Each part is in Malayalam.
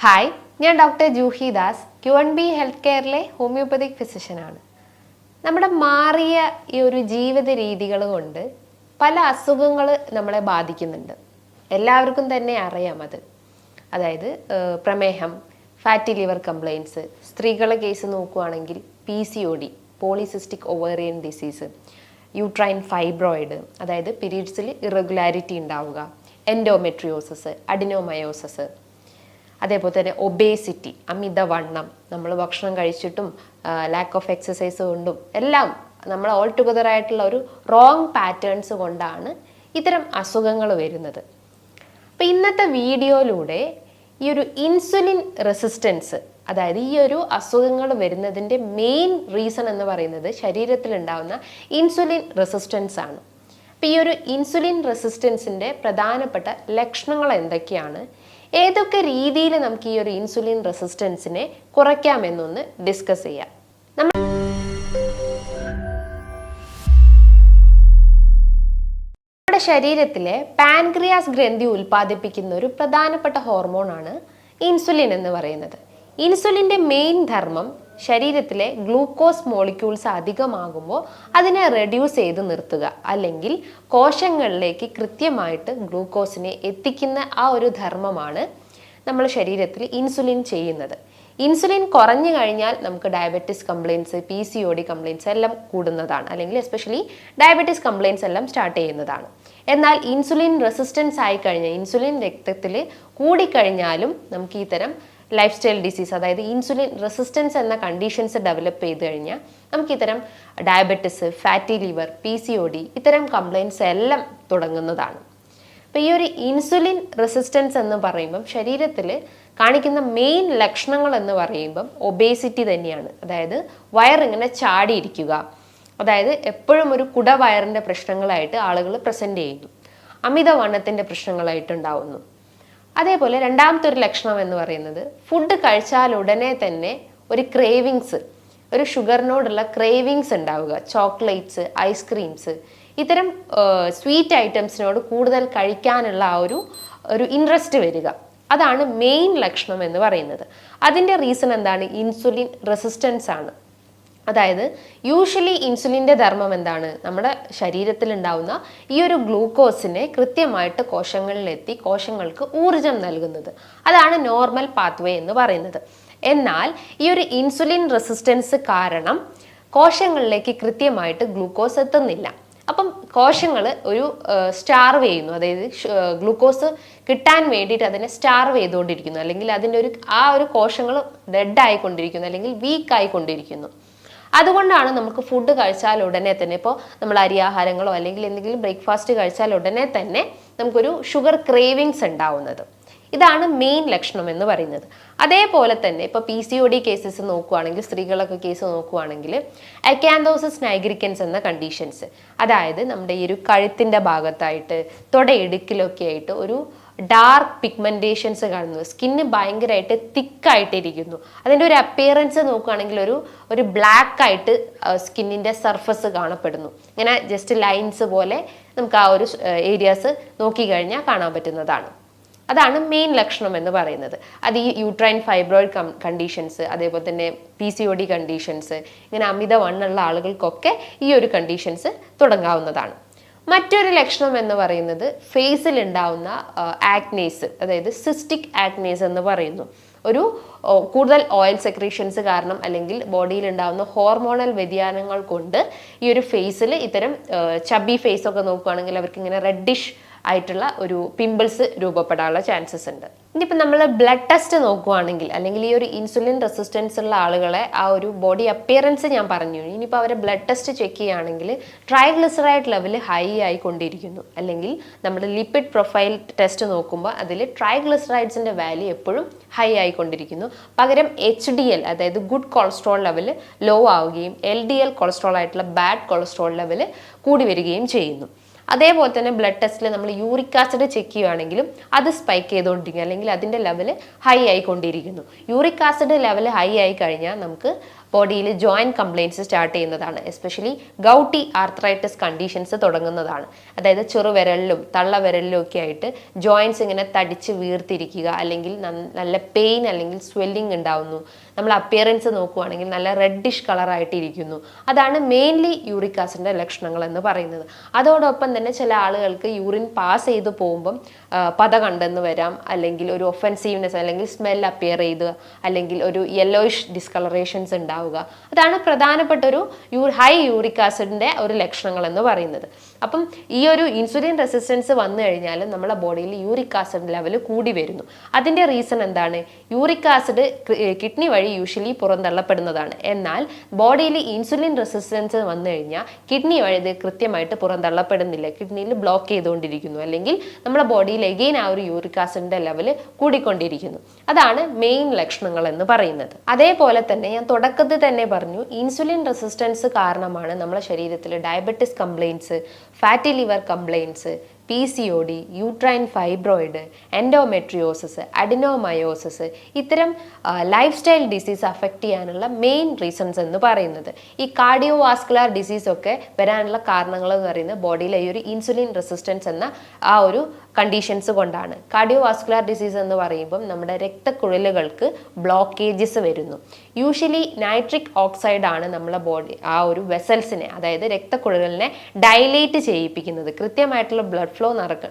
ഹായ് ഞാൻ doctor Juhi Das Q N B health കെയറിലെ homeopathic ഫിസിഷ്യനാണ് നമ്മുടെ മാറിയ ഈ ഒരു ജീവിത രീതികൾ കൊണ്ട് പല അസുഖങ്ങൾ നമ്മളെ ബാധിക്കുന്നുണ്ട്. എല്ലാവർക്കും തന്നെ അറിയാം അത്. അതായത് പ്രമേഹം ഫാറ്റി ലിവർ കംപ്ലയിൻസ് സ്ത്രീകളെ കേസ് നോക്കുകയാണെങ്കിൽ P C O D polycystic ovarian disease uterine fibroid അതായത് പീരീഡ്സിൽ ഇറഗുലാരിറ്റി ഉണ്ടാവുക എൻഡോമെട്രിയോസസ് അഡിനോമയോസസ് അതേപോലെ തന്നെ ഒബേസിറ്റി അമിതവണ്ണം നമ്മൾ ഭക്ഷണം കഴിച്ചിട്ടും ലാക്ക് ഓഫ് എക്സസൈസ് കൊണ്ടും എല്ലാം നമ്മൾ ഓൾ ടുഗദർ ആയിട്ടുള്ള ഒരു റോങ് പാറ്റേൺസ് കൊണ്ടാണ് ഇത്തരം അസുഖങ്ങൾ വരുന്നത്. അപ്പം ഇന്നത്തെ വീഡിയോയിലൂടെ ഈ ഒരു ഇൻസുലിൻ റെസിസ്റ്റൻസ് അതായത് ഈ ഒരു അസുഖങ്ങൾ വരുന്നതിന്റെ മെയിൻ റീസൺ എന്ന് പറയുന്നത് ശരീരത്തിൽ ഉണ്ടാകുന്ന ഇൻസുലിൻ റെസിസ്റ്റൻസ് ആണ്. അപ്പം ഈ ഒരു ഇൻസുലിൻ റെസിസ്റ്റൻസിന്റെ പ്രധാനപ്പെട്ട ലക്ഷണങ്ങൾ എന്തൊക്കെയാണ്? ഏതൊക്കെ രീതിയിൽ നമുക്ക് ഈ ഒരു ഇൻസുലിൻ റെസിസ്റ്റൻസിനെ കുറയ്ക്കാമെന്നൊന്ന് ഡിസ്കസ് ചെയ്യാം. നമ്മുടെ ശരീരത്തിലെ പാൻക്രിയാസ് ഗ്രന്ഥി ഉൽപ്പാദിപ്പിക്കുന്ന ഒരു പ്രധാനപ്പെട്ട ഹോർമോണാണ് ഇൻസുലിൻ എന്ന് പറയുന്നത്. ഇൻസുലിന്റെ മെയിൻ ധർമ്മം ശരീരത്തിലെ ഗ്ലൂക്കോസ് മോളിക്യൂൾസ് അധികമാകുമ്പോൾ അതിനെ റെഡ്യൂസ് ചെയ്ത് നിർത്തുക. അല്ലെങ്കിൽ കോശങ്ങളിലേക്ക് കൃത്യമായിട്ട് ഗ്ലൂക്കോസിനെ എത്തിക്കുന്ന ആ ഒരു ധർമ്മമാണ് നമ്മൾ ശരീരത്തിൽ ഇൻസുലിൻ ചെയ്യുന്നത്. ഇൻസുലിൻ കുറഞ്ഞു കഴിഞ്ഞാൽ നമുക്ക് diabetes complaints P C O D complaints എല്ലാം കൂടുന്നതാണ്. അല്ലെങ്കിൽ എസ്പെഷ്യലി ഡയബറ്റിസ് കംപ്ലയിൻസ് എല്ലാം സ്റ്റാർട്ട് ചെയ്യുന്നതാണ്. എന്നാൽ ഇൻസുലിൻ റെസിസ്റ്റൻസ് ആയി കഴിഞ്ഞാൽ ഇൻസുലിൻ രക്തത്തിൽ കൂടിക്കഴിഞ്ഞാലും നമുക്ക് ഈ തരം ലൈഫ് സ്റ്റൈൽ ഡിസീസ് അതായത് ഇൻസുലിൻ റെസിസ്റ്റൻസ് എന്ന കണ്ടീഷൻസ് ഡെവലപ്പ് ചെയ്ത് കഴിഞ്ഞാൽ നമുക്ക് ഇത്തരം diabetes fatty liver P C O D ഇത്തരം കംപ്ലയിൻസ് എല്ലാം തുടങ്ങുന്നതാണ്. അപ്പോൾ ഈ ഒരു ഇൻസുലിൻ റെസിസ്റ്റൻസ് എന്ന് പറയുമ്പം ശരീരത്തിൽ കാണിക്കുന്ന മെയിൻ ലക്ഷണങ്ങൾ എന്ന് പറയുമ്പം ഒബേസിറ്റി തന്നെയാണ്. അതായത് വയറിങ്ങനെ ചാടിയിരിക്കുക. അതായത് എപ്പോഴും ഒരു കുടവയറിന്റെ പ്രശ്നങ്ങളായിട്ട് ആളുകൾ പ്രസന്റ് ചെയ്യുന്നു. അമിതവണ്ണത്തിന്റെ പ്രശ്നങ്ങളായിട്ടുണ്ടാവുന്നു. അതേപോലെ രണ്ടാമത്തെ ഒരു ലക്ഷണം എന്ന് പറയുന്നത് ഫുഡ് കഴിച്ചാൽ ഉടനെ തന്നെ ഒരു ക്രേവിങ്സ് ഒരു ഷുഗറിനോടുള്ള ക്രേവിങ്സ് ഉണ്ടാവുക. ചോക്ലേറ്റ്സ് ഐസ്ക്രീംസ് ഇത്തരം സ്വീറ്റ് ഐറ്റംസിനോട് കൂടുതൽ കഴിക്കാനുള്ള ആ ഒരു ഒരു ഇൻട്രസ്റ്റ് വരിക. അതാണ് മെയിൻ ലക്ഷണം എന്ന് പറയുന്നത്. അതിന്റെ റീസൺ എന്താണ്? ഇൻസുലിൻ റെസിസ്റ്റൻസ് ആണ്. അതായത് യൂഷ്വലി ഇൻസുലിന്റെ ധർമ്മം എന്താണ്? നമ്മുടെ ശരീരത്തിൽ ഉണ്ടാവുന്ന ഈ ഒരു ഗ്ലൂക്കോസിനെ കൃത്യമായിട്ട് കോശങ്ങളിലെത്തി കോശങ്ങൾക്ക് ഊർജം നൽകുന്നത്. അതാണ് നോർമൽ പാത്വേ എന്ന് പറയുന്നത്. എന്നാൽ ഈ ഒരു ഇൻസുലിൻ റെസിസ്റ്റൻസ് കാരണം കോശങ്ങളിലേക്ക് കൃത്യമായിട്ട് ഗ്ലൂക്കോസ് എത്തുന്നില്ല. അപ്പം കോശങ്ങൾ ഒരു സ്റ്റാർവ് ചെയ്യുന്നു. അതായത് ഗ്ലൂക്കോസ് കിട്ടാൻ വേണ്ടിയിട്ട് അതിനെ സ്റ്റാർവ് ചെയ്തുകൊണ്ടിരിക്കുന്നു. അല്ലെങ്കിൽ അതിന്റെ ഒരു ആ ഒരു കോശങ്ങൾ ഡെഡ് ആയിക്കൊണ്ടിരിക്കുന്നു. അല്ലെങ്കിൽ വീക്ക് ആയിക്കൊണ്ടിരിക്കുന്നു. അതുകൊണ്ടാണ് നമുക്ക് ഫുഡ് കഴിച്ചാൽ ഉടനെ തന്നെ ഇപ്പോൾ നമ്മൾ അരിയാഹാരങ്ങളോ അല്ലെങ്കിൽ എന്തെങ്കിലും ബ്രേക്ക്ഫാസ്റ്റ് കഴിച്ചാൽ ഉടനെ തന്നെ നമുക്കൊരു ഷുഗർ ക്രേവിങ്സ് ഉണ്ടാവുന്നത്. ഇതാണ് മെയിൻ ലക്ഷണം എന്ന് പറയുന്നത്. അതേപോലെ തന്നെ ഇപ്പോൾ P C O D cases നോക്കുകയാണെങ്കിൽ സ്ത്രീകളൊക്കെ കേസ് നോക്കുകയാണെങ്കിൽ അക്കാന്തോസിസ് നൈഗ്രിക്കൻസ് എന്ന കണ്ടീഷൻസ് അതായത് നമ്മുടെ ഈ ഒരു കഴുത്തിന്റെ ഭാഗത്തായിട്ട് തൊടയിടുക്കിലൊക്കെ ആയിട്ട് ഒരു ഡാർക്ക് പിഗ്മെന്റേഷൻസ് കാണുന്നു. സ്കിന്ന് ഭയങ്കരമായിട്ട് തിക്കായിട്ടിരിക്കുന്നു അതിന്റെ ഒരു അപ്പിയറൻസ് നോക്കുകയാണെങ്കിൽ ഒരു ഒരു ബ്ലാക്ക് ആയിട്ട് സ്കിന്നിന്റെ സർഫസ് കാണപ്പെടുന്നു. ഇങ്ങനെ ജസ്റ്റ് ലൈൻസ് പോലെ നമുക്ക് ആ ഒരു ഏരിയാസ് നോക്കിക്കഴിഞ്ഞാൽ കാണാൻ പറ്റുന്നതാണ്. അതാണ് മെയിൻ ലക്ഷണം എന്ന് പറയുന്നത്. അത് ഈ യൂട്രൈൻ ഫൈബ്രോയിഡ് കണ്ടീഷൻസ് അതേപോലെ തന്നെ P C O D conditions ഇങ്ങനെ അമിതവണ്ണുള്ള ആളുകൾക്കൊക്കെ ഈ ഒരു കണ്ടീഷൻസ് തുടങ്ങാവുന്നതാണ്. മറ്റൊരു ലക്ഷണം എന്ന് പറയുന്നത് ഫേസിൽ ഉണ്ടാവുന്ന ആക്നേസ് അതായത് സിസ്റ്റിക് ആക്നേസ് എന്ന് പറയുന്നു. ഒരു കൂടുതൽ ഓയിൽ സെക്രീഷൻസ് കാരണം അല്ലെങ്കിൽ ബോഡിയിൽ ഉണ്ടാകുന്ന ഹോർമോണൽ വ്യതിയാനങ്ങൾ കൊണ്ട് ഈ ഒരു ഫേസിൽ ഇത്തരം ചബി ഫേസ് ഒക്കെ നോക്കുകയാണെങ്കിൽ അവർക്ക് ഇങ്ങനെ റെഡിഷ് ആയിട്ടുള്ള ഒരു പിമ്പിൾസ് രൂപപ്പെടാനുള്ള ചാൻസസ് ഉണ്ട്. ഇനിയിപ്പോൾ നമ്മൾ ബ്ലഡ് ടെസ്റ്റ് നോക്കുവാണെങ്കിൽ അല്ലെങ്കിൽ ഈ ഒരു ഇൻസുലിൻ റെസിസ്റ്റൻസ് ഉള്ള ആളുകളെ ആ ഒരു ബോഡി അപ്പിയറൻസ് ഞാൻ പറഞ്ഞു. ഇനിയിപ്പോൾ അവരെ ബ്ലഡ് ടെസ്റ്റ് ചെക്ക് ചെയ്യുകയാണെങ്കിൽ ട്രൈഗ്ലിസറൈഡ് ലെവൽ ഹൈ ആയിക്കൊണ്ടിരിക്കുന്നു. അല്ലെങ്കിൽ നമ്മുടെ ലിപ്പിഡ് പ്രൊഫൈൽ ടെസ്റ്റ് നോക്കുമ്പോൾ അതിൽ ട്രൈഗ്ലിസറൈഡ്സിന്റെ വാല്യൂ എപ്പോഴും ഹൈ ആയിക്കൊണ്ടിരിക്കുന്നു. പകരം എച്ച് ഡി എൽ അതായത് ഗുഡ് കൊളസ്ട്രോൾ ലെവൽ ലോ ആവുകയും എൽ ഡി എൽ കൊളസ്ട്രോൾ ആയിട്ടുള്ള ബാഡ് കൊളസ്ട്രോൾ ലെവൽ കൂടി വരികയും ചെയ്യുന്നു. അതേപോലെ തന്നെ ബ്ലഡ് ടെസ്റ്റിൽ നമ്മൾ യൂറിക് ആസിഡ് ചെക്ക് ചെയ്യുകയാണെങ്കിലും അത് സ്പൈക്ക് ചെയ്തുകൊണ്ടിരിക്കും. അല്ലെങ്കിൽ അതിന്റെ ലെവൽ ഹൈ ആയിക്കൊണ്ടിരിക്കുന്നു. യൂറിക് ആസിഡ് ലെവൽ ഹൈ ആയി കഴിഞ്ഞാൽ നമുക്ക് ബോഡിയിൽ ജോയിന്റ് കംപ്ലയിൻസ് സ്റ്റാർട്ട് ചെയ്യുന്നതാണ്. എസ്പെഷ്യലി ഗൗട്ടി ആർത്രൈറ്റിസ് കണ്ടീഷൻസ് തുടങ്ങുന്നതാണ്. അതായത് ചെറുവിരലിലും തള്ളവിരലിലും ഒക്കെ ആയിട്ട് ജോയിൻസ് ഇങ്ങനെ തടിച്ച് വീർത്തിരിക്കുക അല്ലെങ്കിൽ നല്ല പെയിൻ അല്ലെങ്കിൽ സ്വെല്ലിംഗ് ഉണ്ടാവുന്നു. നമ്മൾ അപ്പിയറൻസ് നോക്കുവാണെങ്കിൽ നല്ല റെഡിഷ് കളറായിട്ട് ഇരിക്കുന്നു അതാണ് മെയിൻലി യൂറിക് ആസിഡിന്റെ ലക്ഷണങ്ങൾ എന്ന് പറയുന്നത്. അതോടൊപ്പം തന്നെ ചില ആളുകൾക്ക് യൂറിൻ പാസ് ചെയ്ത് പോകുമ്പം പത കണ്ടെന്ന് വരാം. അല്ലെങ്കിൽ ഒരു ഒഫൻസീവ്നെസ് അല്ലെങ്കിൽ സ്മെൽ അപ്പിയർ ചെയ്ത് അല്ലെങ്കിൽ ഒരു യെല്ലോയിഷ് ഡിസ്കളറേഷൻസ് ഉണ്ടാവുക. അതാണ് പ്രധാനപ്പെട്ട ഒരു യൂ ഹൈ യൂറിക് ആസിഡിന്റെ ഒരു ലക്ഷണങ്ങൾ എന്ന് പറയുന്നത്. അപ്പം ഈ ഒരു ഇൻസുലിൻ റെസിസ്റ്റൻസ് വന്നു കഴിഞ്ഞാൽ നമ്മുടെ ബോഡിയിൽ യൂറിക് ആസിഡ് ലെവൽ കൂടി വരുന്നു. അതിന്റെ റീസൺ എന്താണ്? യൂറിക് ആസിഡ് കിഡ്നി വഴി യൂഷ്വലി പുറന്തള്ളപ്പെടുന്നതാണ്. എന്നാൽ ബോഡിയിൽ ഇൻസുലിൻ റെസിസ്റ്റൻസ് വന്നു കഴിഞ്ഞാൽ കിഡ്നി വഴി ഇത് കൃത്യമായിട്ട് പുറന്തള്ളപ്പെടുന്നില്ല. കിഡ്നിയിൽ ബ്ലോക്ക് ചെയ്തുകൊണ്ടിരിക്കുന്നു. അല്ലെങ്കിൽ നമ്മുടെ ബോഡിയിൽ എഗെയിൻ ആ ഒരു യൂറിക് ആസിഡിന്റെ ലെവൽ കൂടിക്കൊണ്ടിരിക്കുന്നു. അതാണ് മെയിൻ ലക്ഷണങ്ങൾ എന്ന് പറയുന്നത്. അതേപോലെ തന്നെ ഞാൻ തുടക്കത്തിൽ തന്നെ പറഞ്ഞു ഇൻസുലിൻ റെസിസ്റ്റൻസ് കാരണമാണ് നമ്മുടെ ശരീരത്തിൽ diabetes complaints fatty liver complaints P C O D uterine fibroid endometriosis adenomyosis ഇത്തരം ലൈഫ് സ്റ്റൈൽ ഡിസീസ് അഫക്റ്റ് ചെയ്യാനുള്ള മെയിൻ റീസൺസ് എന്ന് പറയുന്നത്. ഈ കാർഡിയോ വാസ്കുലാർ ഡിസീസ് ഒക്കെ വരാനുള്ള കാരണങ്ങൾ എന്ന് പറയുന്നത് ബോഡിയിലെ ഈ ഒരു ഇൻസുലിൻ റെസിസ്റ്റൻസ് എന്ന ആ ഒരു കണ്ടീഷൻസ് കൊണ്ടാണ്. കാർഡിയോ വാസ്കുലർ ഡിസീസ് എന്ന് പറയുമ്പം നമ്മുടെ രക്തക്കുഴലുകൾക്ക് ബ്ലോക്കേജസ് വരുന്നു. യൂഷ്വലി നൈട്രിക് ഓക്സൈഡ് ആണ് നമ്മളെ ബോഡി ആ ഒരു വെസൽസിനെ അതായത് രക്തക്കുഴലിനെ ഡൈലേറ്റ് ചെയ്യിപ്പിക്കുന്നത്. കൃത്യമായിട്ടുള്ള ബ്ലഡ് ഫ്ലോ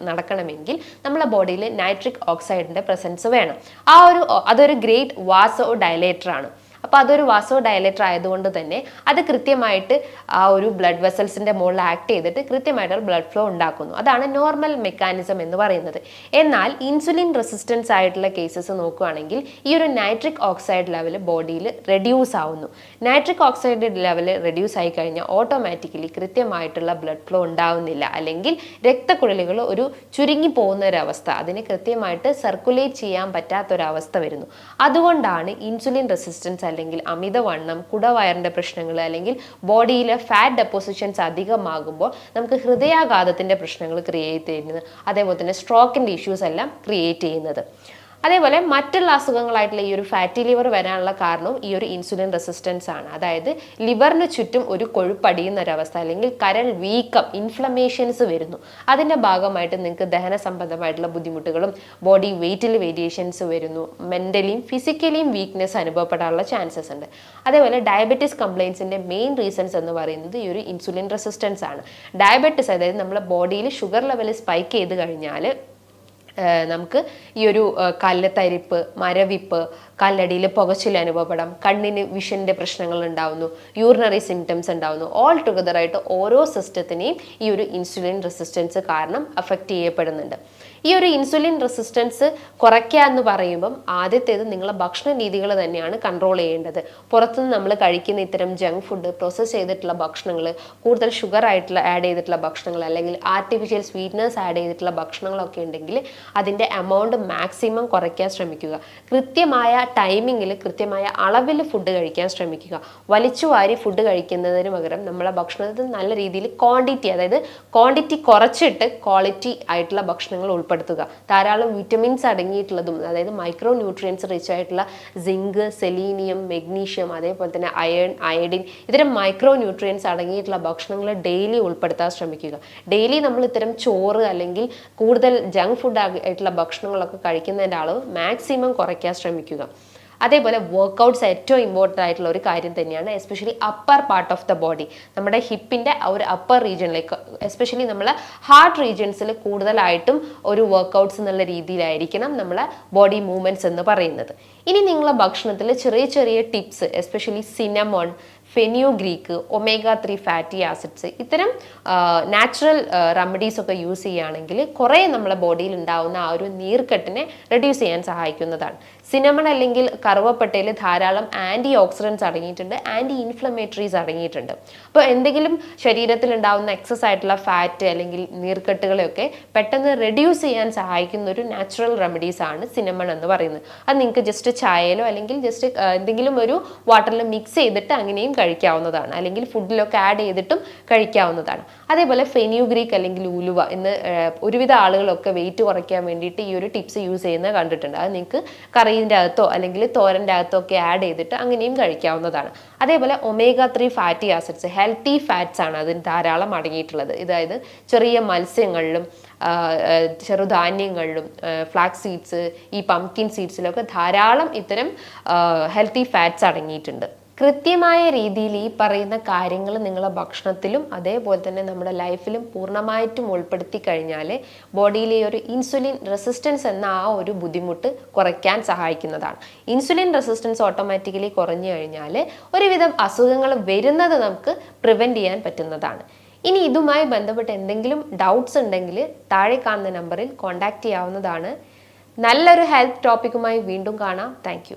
നടക്കണമെങ്കിൽ നമ്മളെ ബോഡിയിൽ നൈട്രിക് ഓക്സൈഡിന്റെ പ്രസൻസ് വേണം. ആ ഒരു അതൊരു ഗ്രേറ്റ് വാസോ ഡയലേറ്റർ ആണ്. അപ്പോൾ അതൊരു വാസോ ഡയലേറ്റർ ആയതുകൊണ്ട് തന്നെ അത് കൃത്യമായിട്ട് ആ ഒരു ബ്ലഡ് വെസൽസിന്റെ മുകളിൽ ആക്ട് ചെയ്തിട്ട് കൃത്യമായിട്ട് ബ്ലഡ് ഫ്ലോ ഉണ്ടാക്കുന്നു. അതാണ് നോർമൽ മെക്കാനിസം എന്ന് പറയുന്നത്. എന്നാൽ ഇൻസുലിൻ റെസിസ്റ്റൻസ് ആയിട്ടുള്ള കേസസ് നോക്കുകയാണെങ്കിൽ ഈ ഒരു നൈട്രിക് ഓക്സൈഡ് ലെവൽ ബോഡിയിൽ റെഡ്യൂസ് ആവുന്നു. നൈട്രിക് ഓക്സൈഡ് ലെവൽ റെഡ്യൂസ് ആയി കഴിഞ്ഞാൽ ഓട്ടോമാറ്റിക്കലി കൃത്യമായിട്ടുള്ള ബ്ലഡ് ഫ്ലോ ഉണ്ടാവുന്നില്ല. അല്ലെങ്കിൽ രക്തക്കുഴലുകൾ ഒരു ചുരുങ്ങി പോകുന്ന ഒരവസ്ഥ അതിന് കൃത്യമായിട്ട് സർക്കുലേറ്റ് ചെയ്യാൻ പറ്റാത്തൊരവസ്ഥ വരുന്നു. അതുകൊണ്ടാണ് ഇൻസുലിൻ റെസിസ്റ്റൻസ് അല്ലെങ്കിൽ അമിതവണ്ണം കുടവയറിന്റെ പ്രശ്നങ്ങൾ അല്ലെങ്കിൽ ബോഡിയിലെ ഫാറ്റ് ഡെപ്പോസിഷൻസ് അധികമാകുമ്പോൾ നമുക്ക് ഹൃദയാഘാതത്തിന്റെ പ്രശ്നങ്ങൾ ക്രിയേറ്റ് ചെയ്യുന്നത് അതേപോലെ തന്നെ സ്ട്രോക്കിന്റെ ഇഷ്യൂസ് എല്ലാം ക്രിയേറ്റ് ചെയ്യുന്നത്. അതേപോലെ മറ്റുള്ള അസുഖങ്ങളായിട്ടുള്ള ഈ ഒരു ഫാറ്റി ലിവർ വരാനുള്ള കാരണവും ഈ ഒരു ഇൻസുലിൻ റെസിസ്റ്റൻസ് ആണ്. അതായത് ലിവറിന് ചുറ്റും ഒരു കൊഴുപ്പടിയുന്ന അവസ്ഥ അല്ലെങ്കിൽ കരൾ വീക്കം ഇൻഫ്ലമേഷൻസ് വരുന്നു. അതിന്റെ ഭാഗമായിട്ട് നിങ്ങൾക്ക് ദഹന സംബന്ധമായിട്ടുള്ള ബുദ്ധിമുട്ടുകളും ബോഡി വെയിറ്റിൽ വേരിയേഷൻസ് വരുന്നു മെന്റലിയും ഫിസിക്കലിയും വീക്ക്നെസ് അനുഭവപ്പെടാനുള്ള ചാൻസസ് ഉണ്ട്. അതേപോലെ ഡയബറ്റീസ് കംപ്ലയിൻസിന്റെ മെയിൻ റീസൺസ് എന്ന് പറയുന്നത് ഈ ഒരു ഇൻസുലിൻ റെസിസ്റ്റൻസ് ആണ്. ഡയബറ്റിസ് അതായത് നമ്മുടെ ബോഡിയിൽ ഷുഗർ ലെവൽ സ്പൈക്ക് ചെയ്ത് കഴിഞ്ഞാൽ നമുക്ക് ഈ ഒരു കല്ല് കല്ലത്തരിപ്പ് മരവിപ്പ് കല്ലടിയിൽ പുകച്ചിൽ അനുഭവപ്പെടാം. കണ്ണിന് വിഷന്റെ പ്രശ്നങ്ങൾ ഉണ്ടാവുന്നു. യൂറിനറി സിംറ്റംസ് ഉണ്ടാവുന്നു. ഓൾ ടുഗദർ ആയിട്ട് ഓരോ സിസ്റ്റത്തിനെയും ഈ ഒരു ഇൻസുലിൻ റെസിസ്റ്റൻസ് കാരണം അഫക്റ്റ് ചെയ്യപ്പെടുന്നുണ്ട്. ഈ ഒരു ഇൻസുലിൻ റെസിസ്റ്റൻസ് കുറയ്ക്കുക എന്ന് പറയുമ്പം ആദ്യത്തേത് നിങ്ങളെ ഭക്ഷണ രീതികൾ തന്നെയാണ് കൺട്രോൾ ചെയ്യേണ്ടത്. പുറത്തുനിന്ന് നമ്മൾ കഴിക്കുന്ന ഇത്തരം ജങ്ക് ഫുഡ് പ്രോസസ്സ് ചെയ്തിട്ടുള്ള ഭക്ഷണങ്ങൾ കൂടുതൽ ഷുഗർ ആയിട്ടുള്ള ആഡ് ചെയ്തിട്ടുള്ള ഭക്ഷണങ്ങൾ അല്ലെങ്കിൽ ആർട്ടിഫിഷ്യൽ സ്വീറ്റ്നസ് ആഡ് ചെയ്തിട്ടുള്ള ഭക്ഷണങ്ങളൊക്കെ ഉണ്ടെങ്കിൽ അതിന്റെ എമൗണ്ട് മാക്സിമം കുറയ്ക്കാൻ ശ്രമിക്കുക. കൃത്യമായ ടൈമിങ്ങിൽ കൃത്യമായ അളവിൽ ഫുഡ് കഴിക്കാൻ ശ്രമിക്കുക. വലിച്ചുവാരി ഫുഡ് കഴിക്കുന്നതിന് പകരം നമ്മളെ ഭക്ഷണത്തിൽ നല്ല രീതിയിൽ ക്വാണ്ടിറ്റി അതായത് ക്വാണ്ടിറ്റി കുറച്ചിട്ട് ക്വാളിറ്റി ആയിട്ടുള്ള ഭക്ഷണങ്ങൾ ഉൾപ്പെടുത്തുക ധാരാളം വിറ്റമിൻസ് അടങ്ങിയിട്ടുള്ളതും അതായത് മൈക്രോ ന്യൂട്രിയൻസ് റിച്ച് ആയിട്ടുള്ള സിങ്ക് സെലീനിയം മെഗ്നീഷ്യം അതേപോലെ തന്നെ അയൺ അയഡിൻ ഇത്തരം മൈക്രോ ന്യൂട്രിയൻസ് അടങ്ങിയിട്ടുള്ള ഭക്ഷണങ്ങൾ ഡെയിലി ഉൾപ്പെടുത്താൻ ശ്രമിക്കുക. ഡെയിലി നമ്മൾ ഇത്തരം ചോറ് അല്ലെങ്കിൽ കൂടുതൽ ജങ്ക് ഫുഡ് ആയിട്ടുള്ള ഭക്ഷണങ്ങളൊക്കെ കഴിക്കുന്നതിന്റെ അളവ് മാക്സിമം കുറയ്ക്കാൻ ശ്രമിക്കുക. അതേപോലെ വർക്കൗട്ട്സ് ഏറ്റവും ഇമ്പോർട്ടന്റ് ആയിട്ടുള്ള ഒരു കാര്യം തന്നെയാണ് especially upper part of the body നമ്മുടെ ഹിപ്പിന്റെ ആ ഒരു അപ്പർ റീജിയനിലേക്ക് എസ്പെഷ്യലി നമ്മൾ ഹാർട്ട് റീജിയൻസിൽ കൂടുതലായിട്ടും ഒരു വർക്കൗട്ട്സ് എന്നുള്ള രീതിയിലായിരിക്കണം നമ്മളെ ബോഡി മൂവ്മെന്റ്സ് എന്ന് പറയുന്നത്. ഇനി നിങ്ങളെ ഭക്ഷണത്തിൽ ചെറിയ ചെറിയ tips especially cinnamon fenugreek omega three fatty acids ഇത്തരം നാച്ചുറൽ റെമഡീസ് ഒക്കെ യൂസ് ചെയ്യുകയാണെങ്കിൽ കുറേ നമ്മളെ ബോഡിയിൽ ഉണ്ടാവുന്ന ആ ഒരു നീർക്കെട്ടിനെ റെഡ്യൂസ് ചെയ്യാൻ സഹായിക്കുന്നതാണ്. സിനമൺ അല്ലെങ്കിൽ കറുവപ്പട്ടയിൽ ധാരാളം ആന്റി ഓക്സിഡൻസ് അടങ്ങിയിട്ടുണ്ട് ആന്റി ഇൻഫ്ലമേറ്ററീസ് അടങ്ങിയിട്ടുണ്ട്. അപ്പോൾ എന്തെങ്കിലും ശരീരത്തിൽ ഉണ്ടാകുന്ന എക്സസ് ആയിട്ടുള്ള ഫാറ്റ് അല്ലെങ്കിൽ നീർക്കെട്ടുകളെയൊക്കെ പെട്ടെന്ന് റെഡ്യൂസ് ചെയ്യാൻ സഹായിക്കുന്ന ഒരു നാച്ചുറൽ റെമഡീസ് ആണ് സിനമൺ എന്ന് പറയുന്നത്. അത് നിങ്ങൾക്ക് ജസ്റ്റ് ചായയിലോ അല്ലെങ്കിൽ ജസ്റ്റ് എന്തെങ്കിലും ഒരു വാട്ടറിൽ മിക്സ് ചെയ്തിട്ട് അങ്ങനെയും കഴിക്കാവുന്നതാണ്. അല്ലെങ്കിൽ ഫുഡിലൊക്കെ ആഡ് ചെയ്തിട്ടും കഴിക്കാവുന്നതാണ്. അതേപോലെ ഫെന്യൂഗ്രീക്ക് അല്ലെങ്കിൽ ഉലുവ എന്ന് ഒരുവിധ ആളുകളൊക്കെ വെയിറ്റ് കുറയ്ക്കാൻ വേണ്ടിയിട്ട് ഈ ഒരു ടിപ്സ് യൂസ് ചെയ്യുന്നത് കണ്ടിട്ടുണ്ട്. അത് നിങ്ങൾക്ക് കറീന്റെ അകത്തോ അല്ലെങ്കിൽ തോരന്റെ അകത്തോ ഒക്കെ ആഡ് ചെയ്തിട്ട് അങ്ങനെയും കഴിക്കാവുന്നതാണ്. അതേപോലെ omega three fatty acids healthy fats ആണ് അതിന് ധാരാളം അടങ്ങിയിട്ടുള്ളത്. അതായത് ചെറിയ മത്സ്യങ്ങളിലും ചെറുധാന്യങ്ങളിലും ഫ്ലാക്സ് സീഡ്സ് ഈ പംകിൻ സീഡ്സിലൊക്കെ ധാരാളം ഇത്തരം ഹെൽത്തി ഫാറ്റ്സ് അടങ്ങിയിട്ടുണ്ട്. കൃത്യമായ രീതിയിൽ ഈ പറയുന്ന കാര്യങ്ങൾ നിങ്ങളുടെ ഭക്ഷണത്തിലും അതേപോലെ തന്നെ നമ്മുടെ ലൈഫിലും പൂർണമായിട്ടും ഉൾപ്പെടുത്തി കഴിഞ്ഞാൽ ബോഡിയിലെ ഒരു ഇൻസുലിൻ റെസിസ്റ്റൻസ് എന്ന ആ ഒരു ബുദ്ധിമുട്ട് കുറയ്ക്കാൻ സഹായിക്കുന്നതാണ്. ഇൻസുലിൻ റെസിസ്റ്റൻസ് ഓട്ടോമാറ്റിക്കലി കുറഞ്ഞു കഴിഞ്ഞാൽ ഒരുവിധം അസുഖങ്ങൾ വരുന്നത് നമുക്ക് പ്രിവെന്റ് ചെയ്യാൻ പറ്റുന്നതാണ്. ഇനി ഇതുമായി ബന്ധപ്പെട്ട് എന്തെങ്കിലും ഡൗട്ട്സ് ഉണ്ടെങ്കിൽ താഴെ കാണുന്ന നമ്പറിൽ കോൺടാക്റ്റ് ചെയ്യാവുന്നതാണ്. നല്ലൊരു ഹെൽത്ത് ടോപ്പിക്കുമായി വീണ്ടും കാണാം. താങ്ക്